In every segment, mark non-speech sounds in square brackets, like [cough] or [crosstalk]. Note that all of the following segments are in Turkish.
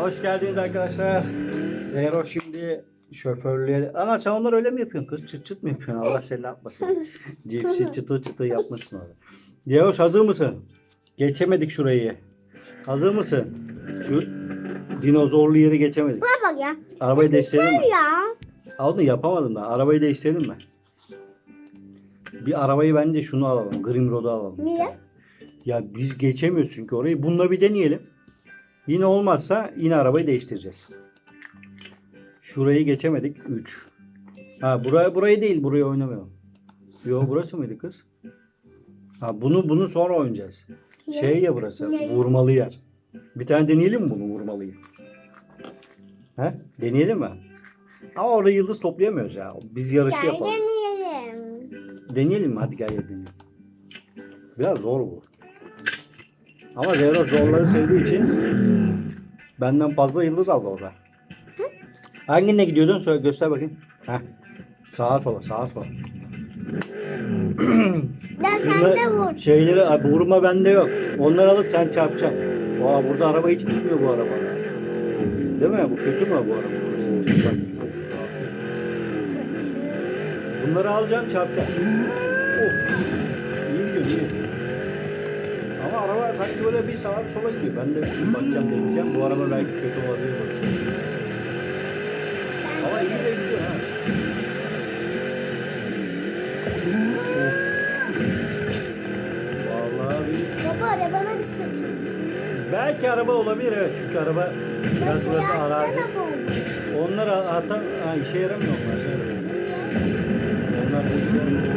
Hoş geldiniz arkadaşlar. Zero şimdi şoförlüğe... Ana sen onları öyle mi yapıyorsun kız? Çıt çıt mı yapıyorsun? Allah seni yapmasın. Cipsi çıtır çıtır yapmışsın orada. Diyoş hazır mısın? Geçemedik şurayı. Hazır mısın? Şu dinozorlu yeri geçemedik. Buna bak ya. Arabayı değiştirelim mi? Ya. Onu yapamadım da. Arabayı değiştirelim mi? Bir arabayı bence şunu alalım. Grim Road'u alalım. Niye? Ya biz geçemiyoruz çünkü orayı. Bununla bir deneyelim. Yine olmazsa yine arabayı değiştireceğiz. Şurayı geçemedik. 3. Ha buraya burayı değil. Burayı oynamayalım. Yo burası mıydı kız? Ha bunu bunu sonra oynayacağız. Şey ya burası. Vurmalı yer. Bir tane deneyelim mi bunu vurmalıyı? He? Deneyelim mi? Ama orada yıldız toplayamıyoruz ya. Biz yarışı Gel yapalım. deneyelim. Deneyelim mi? Hadi gel ya deneyelim. Biraz zor bu. Ama Zero zorları sevdiği için benden fazla yıldız aldı orada. Hangine gidiyordun? Söyle göster bakayım. Heh. Sağa sola, sağa sola. [clears throat] Ben vur. şeyleri Ay, vurma bende yok. Onları alıp sen çarpacaksın. Aa, burada araba hiç gitmiyor bu araba. Değil mi? Bu kötü mü bu araba? Bunları alacaksın çarpacaksın. Of. İyi gidiyor iyi. Ama araba sanki böyle bir sağa bir sola gidiyor. Ben de şimdi bakacağım deneyeceğim. Bu araba belki kötü olabilir. Ama iyi de gidiyor ha. Vallahi bir... Baba arabana bir sık. Belki araba olabilir evet. Çünkü araba biraz burası arazi. Onlar hatta ha, işe yaramıyor onlar. Şey yaramıyor. Onlar da işe yaramıyor.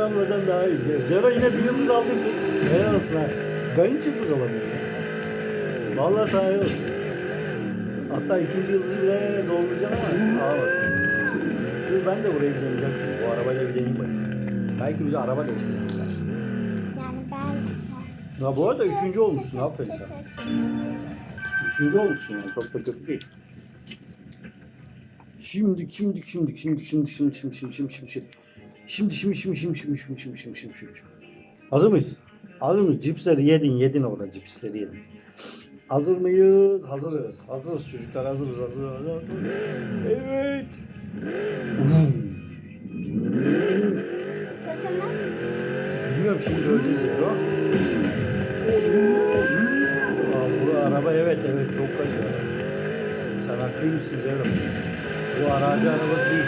Sen Hızlanmasan daha iyi. Zero yine bir yıldız aldın kız. Helal olsun ha. Ben hiç yıldız alamıyorum. sana helal olsun. Hatta ikinci yıldızı bile zorlayacaksın ama alamadım. Dur ben de burayı bir deneyeceğim şimdi. Bu arabayla bir deneyeyim bakayım. Belki bize araba değiştiririz. Yani ben... Ya bu arada üçüncü olmuşsun. Aferin sana. Üçüncü olmuşsun yani. Çok da kötü değil. Şimdi, şimdi, şimdi, şimdi, şimdi, şimdi, şimdi, şimdi, şimdi, şimdi, şimdi. Şimdi, şimdi, şimdi, şimdi, şimdi, şimdi, şimdi, şimdi, şimdi. Hazır mıyız? Hazır mıyız? Cipsleri yedin, yedin orada cipsleri yedin. Hazır mıyız? Hazırız. Hazırız çocuklar, hazırız, hazırız. hazırız. Evet. Bilmiyorum şimdi göreceğiz ya. Aa, bu araba evet evet çok kayıyor. Sen haklıymışsın Zero. Bu aracı arabası değil.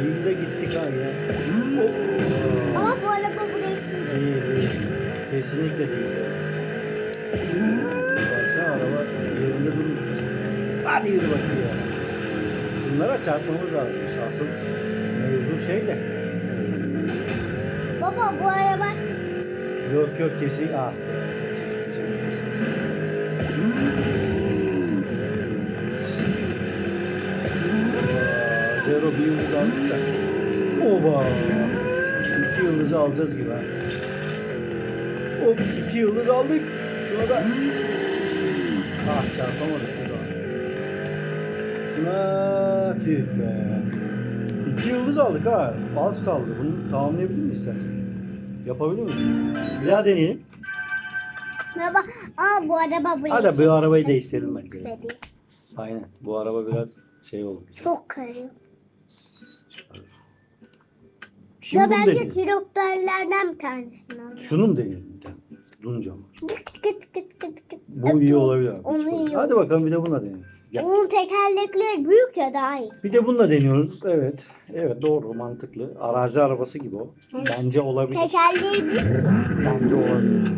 İyi de gittik ha ya. Ama bu araba buraya şimdi. Değil değil. Kesinlikle değil. Baksana araba yerinde durmuyor. Hadi yürü bakayım. Bunlara çarpmamız lazım. Asıl mevzu şeyle. Baba bu araba... Yok yok kesin. Ah. Aa, Zero bir yıldız aldık da. Oba. İki yıldızı alacağız gibi ha. Hop iki yıldız aldık. Şuna da. Ah çarpamadık Şuna tüh be. İki yıldız aldık ha. Az kaldı. Bunu tamamlayabilir miyiz sen? Yapabilir miyiz? Bir daha deneyelim. Baba, aa bu araba buraya Hadi bu arabayı değiştirelim bence. Aynen. Bu araba biraz şey oldu. Çok kayıyor. Şimdi ya bence traktörlerden bir tanesini al. Şunu mu deneyelim? bir tane? Dunca mı? Gıt gıt gıt gıt gıt. Bu iyi olabilir. abi. Onu iyi Hadi bakalım bir de bununla deneyelim. Gel. Onun tekerlekleri büyük ya daha iyi. Bir de bununla deniyoruz. Evet. Evet doğru mantıklı. Arazi arabası gibi o. Evet. Bence olabilir. Tekerleği büyük. Bence olabilir.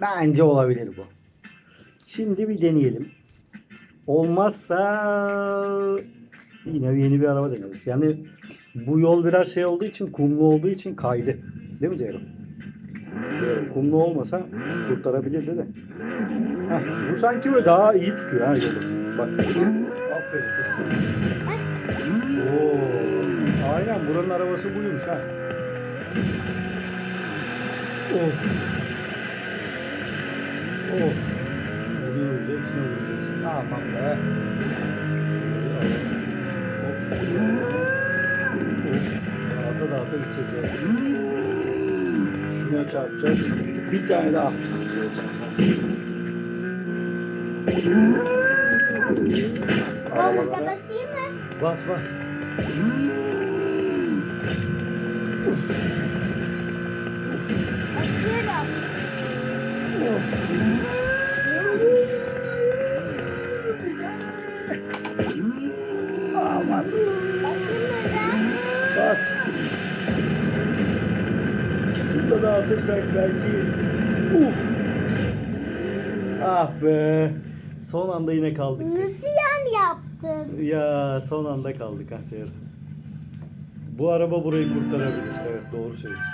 Bence olabilir bu. Şimdi bir deneyelim. Olmazsa yine yeni bir araba deneriz. Yani bu yol biraz şey olduğu için, kumlu olduğu için kaydı. Değil mi Ceylan? Kumlu olmasa kurtarabilirdi de. Heh, bu sanki böyle daha iyi tutuyor ha yolu. Bak. Aferin kız. Oo. Aynen buranın arabası buymuş ha. Of. Of. Vuruyoruz hepsine vuracağız. Aman be. Hop. Dağıta dağıta tarafta gideceğiz ya. Şuna çarpacağız. Bir tane daha. Arabalara basayım mı? bas bas. Basıyorum. Aman. Basayım mı da? Bas. Şunu da dağıtırsak belki. Uf. Ah be. Son anda yine kaldık. Nasıl? [laughs] Ya son anda kaldık Ahtiyar. Bu araba burayı kurtarabilir. Evet doğru söylüyorsun.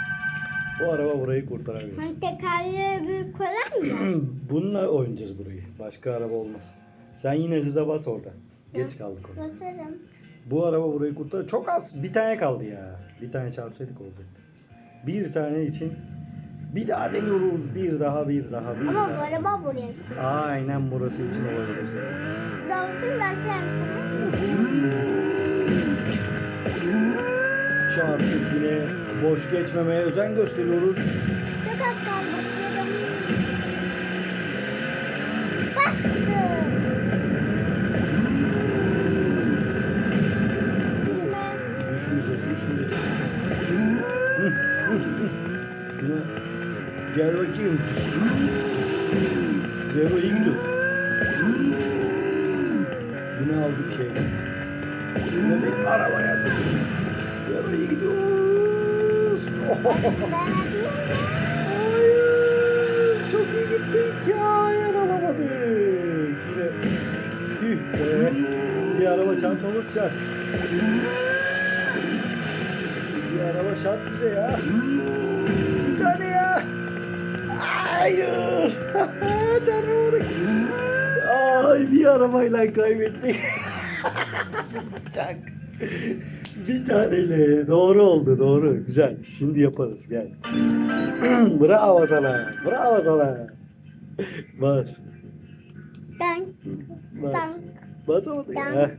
Bu araba burayı kurtarabilir. Hani tekerleği büyük olan mı? [clears throat] Bununla oynayacağız burayı. Başka araba olmaz. Sen yine hıza bas orada. Geç kaldık orada. Basarım. Bu araba burayı kurtar. Çok az. Bir tane kaldı ya. Bir tane çarpsaydık olacaktı. Bir tane için bir daha deniyoruz. Bir daha bir daha bir Ama bu daha. araba buraya çıktı. Aynen burası için olabilir. Dalsın başlayalım. Çarptık yine. Boş geçmemeye özen gösteriyoruz. Çok az kaldı. Basıyorum. Gel bakayım. Zero iyi gidiyorsun. Yine aldık şeyden. Yine bir arabaya. Zero iyi gidiyoruz. [laughs] Hayır, çok iyi gittik ya. Hayır alamadık. Yine tüh be. Bir araba çarpmamız şart. Bir araba şart bize ya. Bir tane. Hayır. [laughs] Çarpamadık. Ay bir arabayla kaybettik. [laughs] Çak. Bir taneyle. Doğru oldu doğru. Güzel. Şimdi yaparız gel. [clears throat] Bravo sana. Bravo sana. Bas. Ben. Bas. Basamadık. Ben.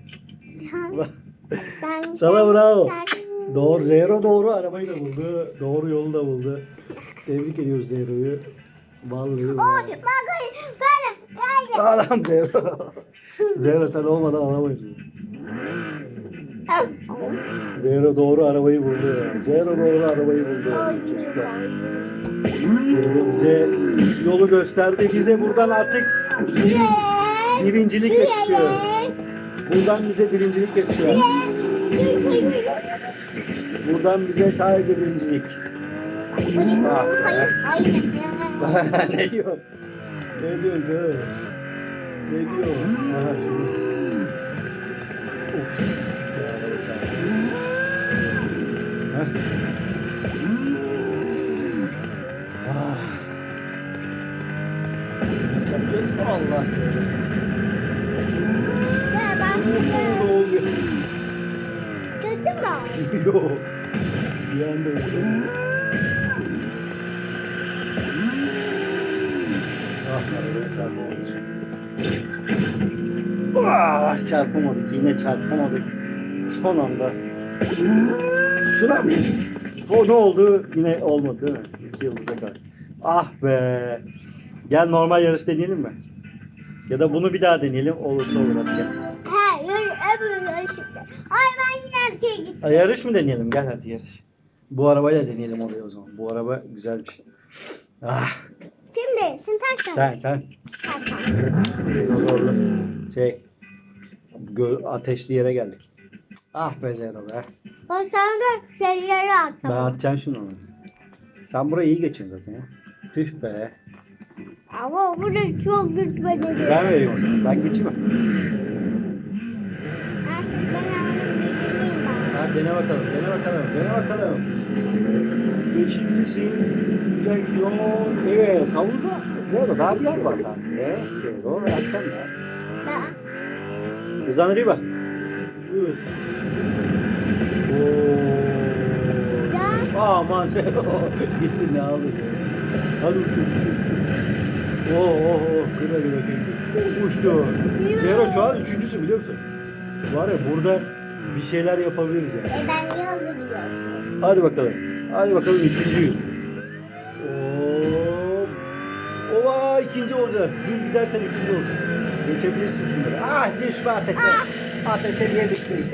Bas. Ben. Sana bravo. Ben. Doğru Zero doğru arabayı da buldu. Doğru yolu da buldu. Tebrik ediyoruz Zero'yu. Vallahi. Oy, bakın. Böyle. Böyle. Adam Zero. Zero sen olmadan alamayız. Zero doğru arabayı buldu. Zero doğru arabayı buldu. Çocuklar. Zero bize yolu gösterdi. Bize buradan artık birincilik yakışıyor. Buradan bize birincilik yakışıyor. Buradan bize sadece birincilik. Ne diyor? Ne diyor kız? Ne diyor? Of. Ya. Heh. Ah. Ne yapacağız? Allah seni. Ne oluyor? Kötü mü? Yok. Bir anda. Ah çarpamadık. Yine çarpamadık. Son anda. Şuna mı? O ne oldu? Yine olmadı değil mi? İki yıldıza kadar. Ah be. Gel normal yarış deneyelim mi? Ya da bunu bir daha deneyelim. Olursa olur hadi gel. He, öbür. Ay ben yine arkaya gittim. Yarış mı deneyelim? Gel hadi yarış. Bu arabayla deneyelim oraya o zaman. Bu araba güzel bir şey. Ah, Şimdi sen sen sen. Dinozorlu. Şey. Gö ateşli yere geldik. Ah be Zero be. O sana da şeyleri Ben atalım. atacağım şimdi onu. Sen burayı iyi geçiyorsun zaten ya. Tüh be. Ama bu da çok gitmedi. Ben vereyim o zaman. Ben geçeyim? Artık ben aldım ben. Ha, dene bakalım. Dene bakalım. Dene bakalım. Beşincisin. Güzel gidiyor. Evet. Havuza. Zero. Daha bir yer var tatilde. Zero. Ve akşam ya. Hızlandır iyi bak. Üf. Oo. Ya. Aman Zero. [laughs] Gitti ne Zero. Hadi uçuyoruz uçuyoruz uçuyoruz. Oo oh oh. Kıra kıra gitti. Uçtu. Zero şu an üçüncüsü biliyor musun? Var ya burada bir şeyler yapabiliriz yani. E ben yazı biliyorum. Hadi bakalım. Hadi bakalım üçüncüyüz. Hop. Ova ikinci olacağız. Düz gidersen ikinci olacağız. Geçebilirsin şunları. Ah düşme ateşe. Ateşe niye düştün? [laughs]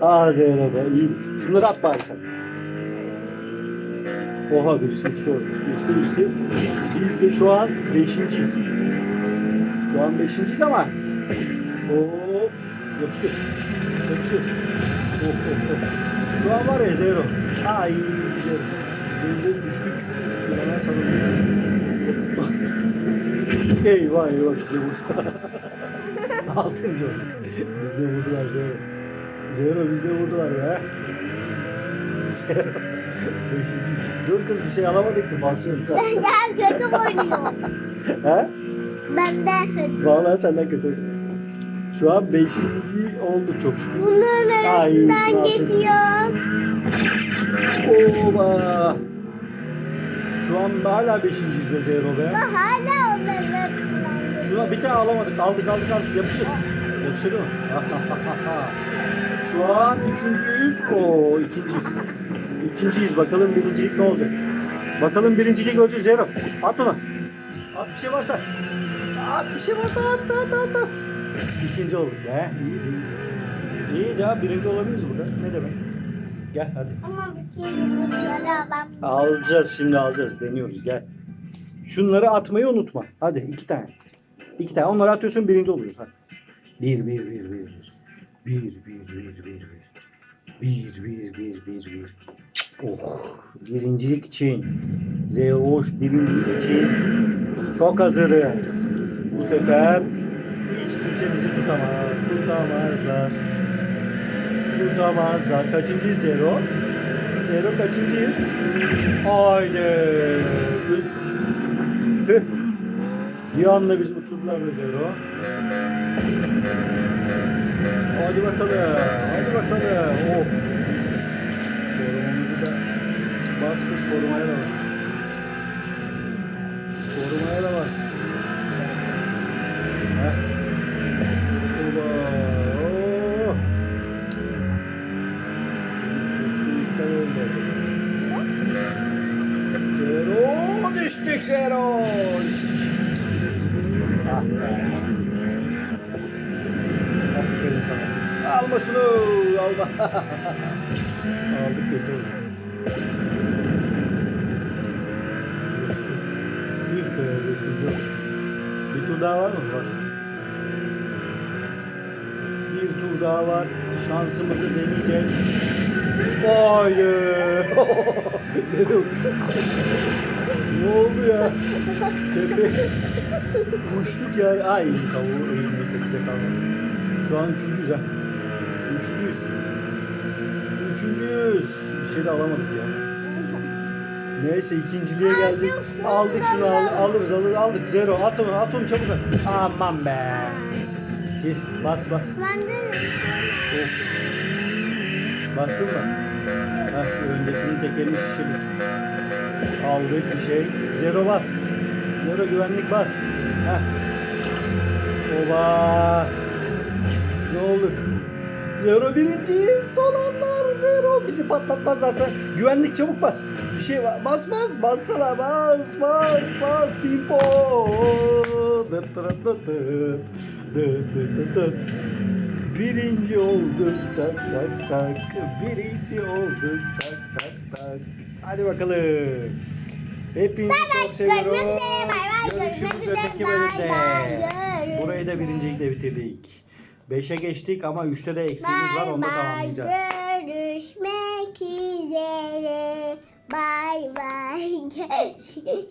ah Zehra be iyi. Şunları at bari sen. Oha birisi uçtu orada. Uçtu birisi. Biz de şu an beşinciyiz. Şu an beşinciyiz ama. Hop. Yapıştır. Yapıştır. Hop hop hop. Şu an var ya zero. Ay zero. Denize düştük. Hemen sarıldık. [laughs] eyvah eyvah bize vurdu. [laughs] Altıncı. Bizde vurdular zero. Zero bizde vurdular be. Zero. Beşinciyiz. Dur kız bir şey alamadık ki basıyorum sen. Ben ben kötü oynuyorum. [laughs] He? Ben ben kötü. Vallahi senden kötü. Şu an beşinci olduk çok şükür. Bunların arasından şunu alsın. geçiyor. Oba! Şu an hala beşinciyiz be Zero be. Ve hala onların arasından geçiyor. Şuna bir tane alamadık. Aldık aldık aldık. Yapıştır. Yapıştır mı? Şu an üçüncüyüz. Oo ikinciyiz. İkinciyiz. Bakalım birincilik ne olacak? Bakalım birincilik göreceğiz Zero. At onu. At bir şey varsa. At bir şey varsa at at at at. İkinci olduk be. İyi iyi. Ya birinci olabiliriz burada. Ne demek? Gel hadi. Ama bütün yumurtaları alamam. Alacağız şimdi alacağız. Deniyoruz gel. Şunları atmayı unutma. Hadi iki tane. İki tane. Onları atıyorsun birinci oluyoruz. Hadi. Bir, bir, bir, bir, bir. Bir, bir, bir, bir, bir. Bir, bir, bir, bir, bir. Oh, birincilik için. Zeus birincilik için. Çok hazırız. Bu sefer tutamaz. Tutamazlar. Tutamazlar. Kaçıncıyız Zero? Zero kaçıncıyız? Haydi. Biz... Bir anda biz uçurdular be Zero. Hadi bakalım. Hadi bakalım. Of. Korumamızı da bas kız korumaya da bas. Korumaya da bas. Heh. Oba. Oh. Zero. Ah be. Aferin sana. Alma şunu. Alma. Aldık götürdük. Bir be tur daha var mı? Var. Bir tur daha var. Şansımızı deneyeceğiz. Hayır. Dedim. [laughs] [laughs] ne oldu ya? Tepe. Uçtuk ya. Ay tavuğu iyi neyse bize kalmadı. Şu an üçüncüyüz ha. Üçüncüyüz. Üçüncüyüz. Bir şey de alamadık ya. Neyse ikinciliğe geldik. Aldık şunu al, alırız alırız aldık. Zero at onu at onu çabuk at. Aman be. Tih, bas bas. Ben de Of. Bastın mı? Ha şu öndekinin tekerini şişirdik. Aldık bir şey. Zero bas. Zero güvenlik bas. Heh. Oba. Ne olduk? Zero birinciyiz. Son anlar Zero. Bizi patlatmazlarsa güvenlik çabuk bas. Bir şey var. Bas bas. Bassana bas bas bas. Dıt. Birinci olduk tak tak tak. Birinci olduk tak tak tak. Hadi bakalım. Hepinizi çok seviyorum. Görüşürüz öteki bölümde. Burayı da birincilikle bitirdik. 5'e geçtik ama 3'te de eksiğimiz var onu da tamamlayacağız. Görüşmek üzere. Bay bay. [laughs]